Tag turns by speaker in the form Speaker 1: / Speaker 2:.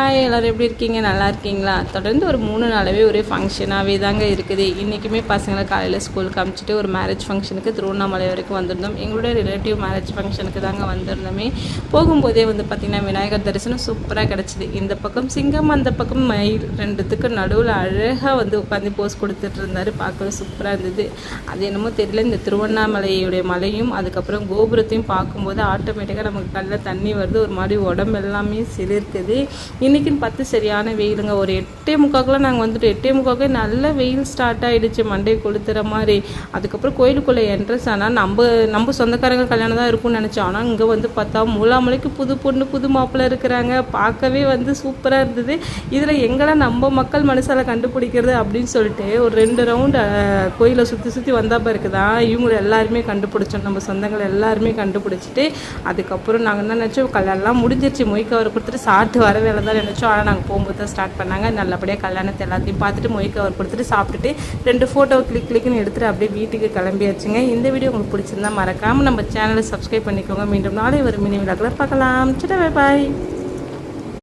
Speaker 1: hi எல்லோரும் எப்படி இருக்கீங்க நல்லா இருக்கீங்களா தொடர்ந்து ஒரு மூணு நாளாகவே ஒரே ஃபங்க்ஷனாகவே தாங்க இருக்குது இன்றைக்குமே பசங்களை காலையில் ஸ்கூலுக்கு அமுச்சிட்டு ஒரு மேரேஜ் ஃபங்க்ஷனுக்கு திருவண்ணாமலை வரைக்கும் வந்திருந்தோம் எங்களுடைய ரிலேட்டிவ் மேரேஜ் ஃபங்க்ஷனுக்கு தாங்க வந்திருந்தோமே போகும்போதே வந்து பார்த்திங்கன்னா விநாயகர் தரிசனம் சூப்பராக கிடச்சிது இந்த பக்கம் சிங்கம் அந்த பக்கம் மயில் ரெண்டுத்துக்கு நடுவில் அழகாக வந்து உட்காந்து போஸ் கொடுத்துட்டு இருந்தார் பார்க்கவே சூப்பராக இருந்தது அது என்னமோ தெரியல இந்த திருவண்ணாமலையுடைய மலையும் அதுக்கப்புறம் கோபுரத்தையும் பார்க்கும்போது ஆட்டோமேட்டிக்காக நமக்கு கல்லில் தண்ணி வருது ஒரு மாதிரி உடம்பு எல்லாமே சிலிர்க்குது இன்னைக்குன்னு பார்த்து சரியான வெயிலுங்க ஒரு எட்டே முக்காக்கெலாம் நாங்கள் வந்துட்டு எட்டே முக்காக்கே நல்ல வெயில் ஸ்டார்ட் ஆகிடுச்சு மண்டே கொளுத்துற மாதிரி அதுக்கப்புறம் கோயிலுக்குள்ளே என்ட்ரன்ஸ் ஆனால் நம்ம நம்ம சொந்தக்காரங்க கல்யாணம் தான் இருக்கும்னு நினச்சோம் ஆனால் இங்கே வந்து பார்த்தா மூலாமலைக்கு புது பொண்ணு புது மாப்பிள்ளை இருக்கிறாங்க பார்க்கவே வந்து சூப்பராக இருந்தது இதில் எங்கெல்லாம் நம்ம மக்கள் மனசால் கண்டுபிடிக்கிறது அப்படின்னு சொல்லிட்டு ஒரு ரெண்டு ரவுண்டு கோயிலை சுற்றி சுற்றி வந்தால் பிறகு தான் இவங்களை எல்லாருமே கண்டுபிடிச்சோம் நம்ம சொந்தங்களை எல்லாருமே கண்டுபிடிச்சிட்டு அதுக்கப்புறம் நாங்கள் என்ன நினச்சோம் கல்யாணம்லாம் முடிஞ்சிருச்சு மொய்க்கு வர கொடுத்துட்டு சாப்பிட்டு வர வேலை தான் இருந்துச்சோ ஆனால் நாங்கள் போகும்போது தான் ஸ்டார்ட் பண்ணாங்க நல்லபடியாக கல்யாணத்தை எல்லாத்தையும் பார்த்துட்டு மொய் கவர் கொடுத்துட்டு சாப்பிட்டுட்டு ரெண்டு ஃபோட்டோ கிளிக் கிளிக்னு எடுத்துகிட்டு அப்படியே வீட்டுக்கு கிளம்பியாச்சுங்க இந்த வீடியோ உங்களுக்கு பிடிச்சிருந்தா மறக்காமல் நம்ம சேனலை சப்ஸ்கிரைப் பண்ணிக்கோங்க மீண்டும் நாளை ஒரு மினி விழாக்களை பார்க்கலாம் சிட்ட பாய்